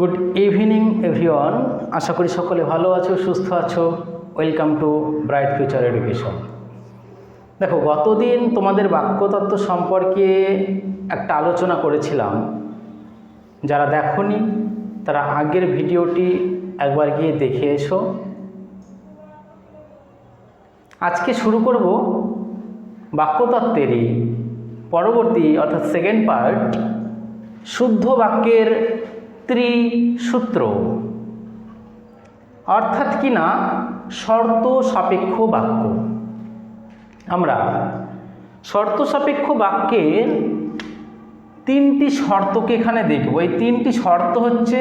Good evening everyone আশা করি সকলে ভালো আছো, সুস্থ আছো। Welcome to bright future education দেখো, গতদিন তোমাদের বাক্যতত্ত্ব সম্পর্কে একটা আলোচনা করেছিলাম। যারা দেখনি, তারা আগের ভিডিওটি একবার গিয়ে দেখে এসো। আজকে শুরু করব বাক্যতত্ত্বেরই। পরবর্তী, অর্থাৎ সেকেন্ড পার্ট শুদ্ধ বাক্যের ত্রিসূত্র। অর্থাৎ কি না? শর্ত সাপেক্ষ বাক্য। আমরা শর্ত সাপেক্ষ বাক্যের তিনটি শর্তকে এখানে দেখব। এই তিনটি শর্ত হচ্ছে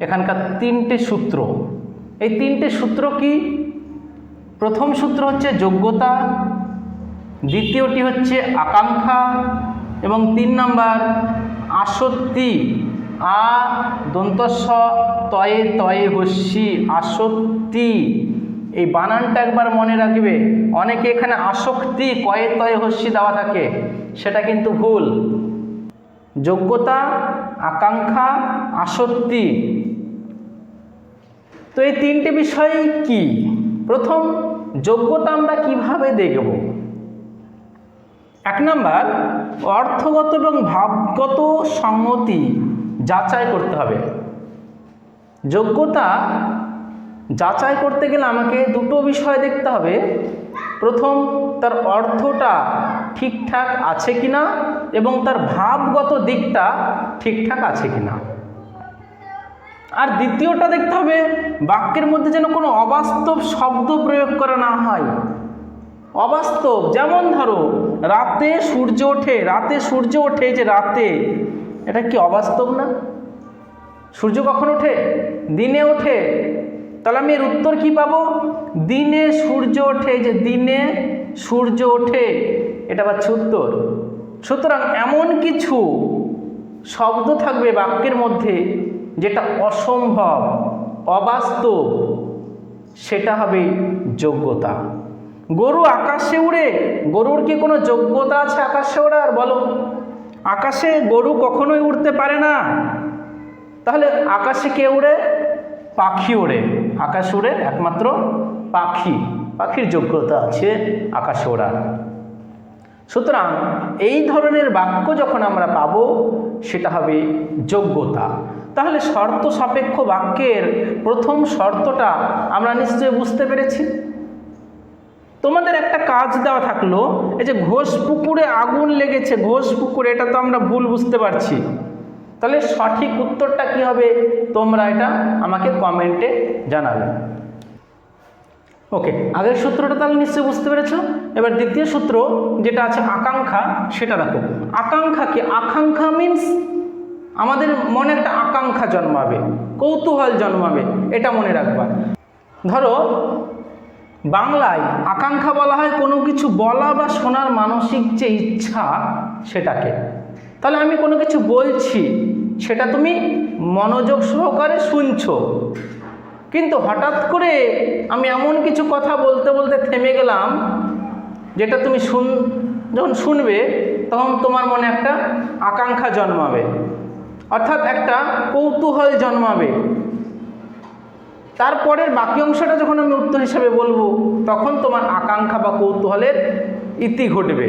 এখানকার তিনটে সূত্র। এই তিনটে সূত্র কি? প্রথম সূত্র হচ্ছে যোগ্যতা, দ্বিতীয়টি হচ্ছে আকাঙ্ক্ষা, এবং তিন নাম্বার আসক্তি। আ দন্তস্ব তয়ে তয়ে হস্যি আসক্তি। এই বানানটা একবার মনে রাখবে। অনেকে এখানে আসক্তি, কয়ে তয়ে হস্যি দেওয়া থাকে। সেটা কিন্তু ভুল। যোগ্যতা, আকাঙ্ক্ষা, আসক্তি। তো এই তিনটে বিষয় কি? প্রথম, যোগ্যতা আমরা কীভাবে দেখব? এক নাম্বার, অর্থগত এবং ভাবগত সম্মতি যাচাই করতে হবে। যোগ্যতা যাচাই করতে গেলে আমাকে দুটো বিষয় দেখতে হবে। প্রথম, তার অর্থটা ঠিকঠাক আছে কিনা এবং তার ভাবগত দিকটা ঠিকঠাক আছে কিনা। আর দ্বিতীয়টা দেখতে হবে, বাক্যের মধ্যে যেন কোনো অবাস্তব শব্দ প্রয়োগ করা না হয়। অবাস্তব, যেমন ধরো, রাতে সূর্য ওঠে, রাতে সূর্য ওঠে যে রাতে এটা কি অবাস্তব না? সূর্য কখন ওঠে? দিনে ওঠে। তাহলে আমি এর উত্তর কি পাবো? দিনে সূর্য ওঠে যে দিনে সূর্য ওঠে। এটা পাচ্ছে উত্তর। সুতরাং এমন কিছু শব্দ থাকবে বাক্যের মধ্যে যেটা অসম্ভব, অবাস্তব। সেটা হবে যোগ্যতা। গরু আকাশে উড়ে, গরুর কি কোনো যোগ্যতা আছে আকাশে ওড়ার? বলো। আকাশে গরু কখনোই উড়তে পারে না। তাহলে আকাশে কে উড়ে? পাখি ওড়ে আকাশ উড়ে একমাত্র পাখি। পাখির যোগ্যতা আছে আকাশে ওড়ার। সুতরাং এই ধরনের বাক্য যখন আমরা পাব, সেটা হবে যোগ্যতা। তাহলে শর্ত সাপেক্ষ বাক্যের প্রথম শর্তটা আমরা নিশ্চয়ই বুঝতে পেরেছি। তোমাদের একটা কাজ দেওয়া থাকল, এই যে ঘোষ পুকুরে আগুন লেগেছে, ঘোষ পুকুরে, এটা তো আমরা ভুল বুঝতে পারছি। তাহলে সঠিক উত্তরটা কি হবে? তোমরা এটা আমাকে কমেন্টে জানাবে। ওকে, আগের সূত্রটা তাহলে নিশ্চয়ই বুঝতে পেরেছ? এবার দ্বিতীয় সূত্র, যেটা আছে আকাঙ্ক্ষা, সেটা দেখো। আকাঙ্ক্ষা কি? আকাঙ্ক্ষা মিন্স আমাদের মনে একটা আকাঙ্ক্ষা জন্মাবে, কৌতূহল জন্মাবে, এটা মনে রাখবা। ধরো বাংলায় আকাঙ্ক্ষা বলা হয় কোনো কিছু বলা বা শোনার মানসিক যে ইচ্ছা সেটাকে। তাহলে আমি কোনো কিছু বলছি, সেটা তুমি মনোযোগ সহকারে শুনছো। কিন্তু হঠাৎ করে আমি এমন কিছু কথা বলতে বলতে থেমে গেলাম, যেটা তুমি শুন, যখন শুনবে, তখন তোমার মনে একটা আকাঙ্ক্ষা জন্মাবে। অর্থাৎ একটা কৌতূহল জন্মাবে। তারপরের বাকি অংশটা যখন আমি উত্তর হিসাবে বলব, তখন তোমার আকাঙ্ক্ষা বা কৌতূহলের ইতি ঘটবে।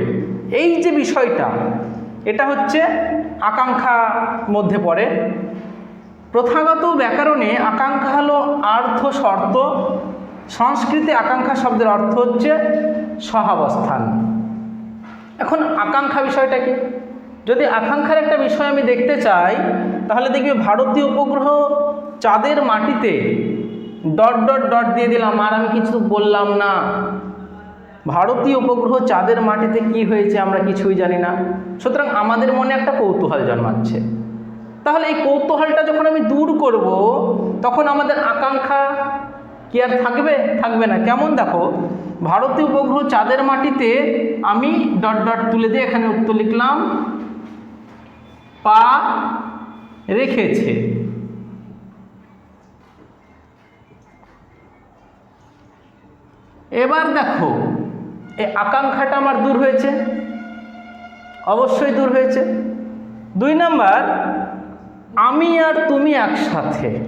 এই যে বিষয়টা, এটা হচ্ছে আকাঙ্ক্ষা মধ্যে পড়ে। প্রথাগত ব্যাকরণে আকাঙ্ক্ষা হলো আর্থ শর্ত, সংস্কৃতে আকাঙ্ক্ষা শব্দের অর্থ হচ্ছে সহাবস্থান। এখন আকাঙ্ক্ষা বিষয়টা কি? যদি আকাঙ্ক্ষার একটা বিষয় আমি দেখতে চাই, তাহলে দেখবে ভারতীয় উপগ্রহ চাঁদের মাটিতে ডট ডট ডট দিয়ে দিলাম, আর আমি কিছু বললাম না। ভারতীয় উপগ্রহ চাঁদের মাটিতে কি হয়েছে আমরা কিছুই জানি না। সুতরাং আমাদের মনে একটা কৌতূহল জন্মাচ্ছে। তাহলে এই কৌতূহলটা যখন আমি দূর করব, তখন আমাদের আকাঙ্ক্ষা কি আর থাকবে? থাকবে না। কেমন দেখো, ভারতীয় উপগ্রহ চাঁদের মাটিতে আমি ডট ডট তুলে দিয়ে এখানে উত্তর লিখলাম, পা রেখেছে। এবার দেখো এই আকাঙ্ক্ষাটা আমার দূর হয়েছে। অবশ্যই দূর হয়েছে। দুই নাম্বার, আমি আর তুমি একসাথে।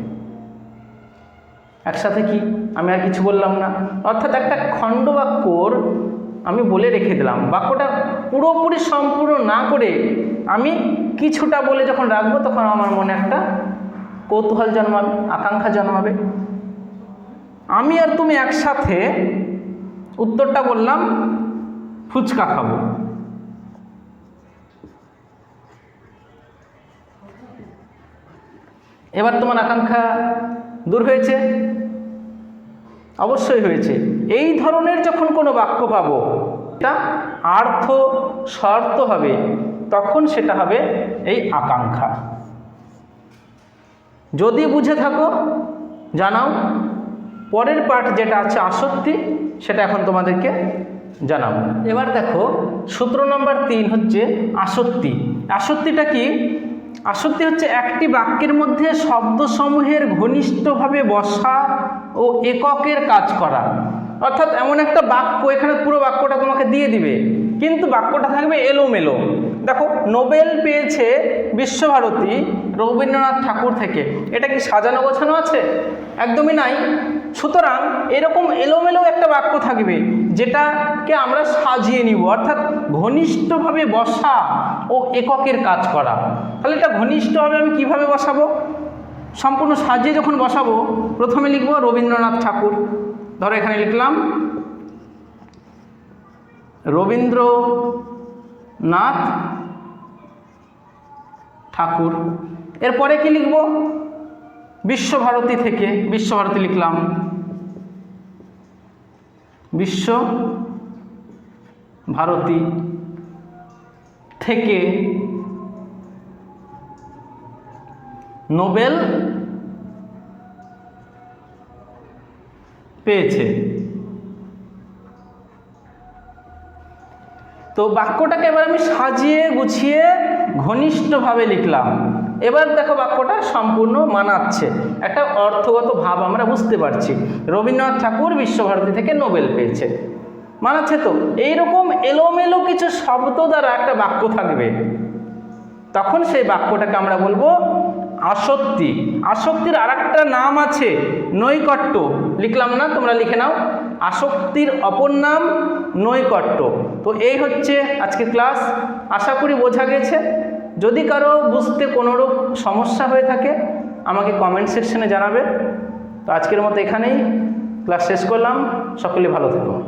একসাথে কি? আমি আর কিছু বললাম না। অর্থাৎ একটা খণ্ড বাক্যর আমি বলে রেখে দিলাম। বাক্যটা পুরোপুরি সম্পূর্ণ না করে আমি কিছুটা বলে যখন রাখব, তখন আমার মনে একটা কৌতূহল জন্মাবে, আকাঙ্ক্ষা জন্মাবে। আমি আর তুমি একসাথে উত্তরটা বললাম, ফুচকা খাব। এবার তোমার আকাঙ্ক্ষা দূর হয়েছে? অবশ্যই হয়েছে। এই ধরনের যখন কোনো বাক্য পাবো, এটা আর্থ শর্ত হবে, তখন সেটা হবে এই আকাঙ্ক্ষা। যদি বুঝে থাকো, জানাও। পরের পার্ট যেটা আছে আসক্তি সেটা এখন তোমাদেরকে জানাব। এবার দেখো, সূত্র নম্বর তিন হচ্ছে আসক্তি। আসক্তিটা কি? আসক্তি হচ্ছে একটি বাক্যের মধ্যে শব্দসমূহের ঘনিষ্ঠভাবে বসা ও এককের কাজ করা। অর্থাৎ এমন একটা বাক্য, এখানে পুরো বাক্যটা তোমাকে দিয়ে দিবে। কিন্তু বাক্যটা থাকবে এলোমেলো। দেখো, নোবেল পেয়েছে বিশ্বভারতী রবীন্দ্রনাথ ঠাকুর থেকে। এটা কি সাজানো গোছানো আছে? একদমই নাই। সুতরাং এরকম এলোমেলো একটা বাক্য থাকবে, যেটাকে আমরা সাজিয়ে নিব। অর্থাৎ ঘনিষ্ঠভাবে বসা ও এককের কাজ করা। তাহলে এটা ঘনিষ্ঠভাবে আমি কীভাবে বসাবো? সম্পূর্ণ সাজিয়ে যখন বসাবো, প্রথমে লিখব রবীন্দ্রনাথ ঠাকুর। ধরো এখানে লিখলাম, রবীন্দ্রনাথ ঠাকুর। এরপরে কি লিখব? বিশ্বভারতী থেকে। বিশ্বভারতী লিখলাম বিশ্ব ভারতী থেকে নোবেল পেয়েছে। তো বাক্যটাকে এবার আমি সাজিয়ে গুছিয়ে ঘনিষ্ঠভাবে লিখলাম। এবার দেখো বাক্যটা সম্পূর্ণ মানাচ্ছে। একটা অর্থগত ভাব আমরা বুঝতে পারছি। রবীন্দ্রনাথ ঠাকুর বিশ্বভারতী থেকে নোবেল পেয়েছে। মানাচ্ছে তো? এইরকম এলোমেলো কিছু শব্দ দ্বারা একটা বাক্য থাকবে। তখন সেই বাক্যটাকে আমরা বলব আসক্তি। আসক্তির আর নাম আছে নৈকট্য। লিখলাম না? তোমরা লিখে নাও। আসক্তির অপর নাম নৈকট্য। তো এই হচ্ছে আজকে ক্লাস। আশা করি বোঝা গেছে। যদি কারও বুঝতে কোনোরূপ সমস্যা হয়ে থাকে, আমাকে কমেন্ট সেকশনে জানাবে। তো আজকের মতো এখানেই। ক্লাস শেষ করলাম। সকলে ভালো থেকো।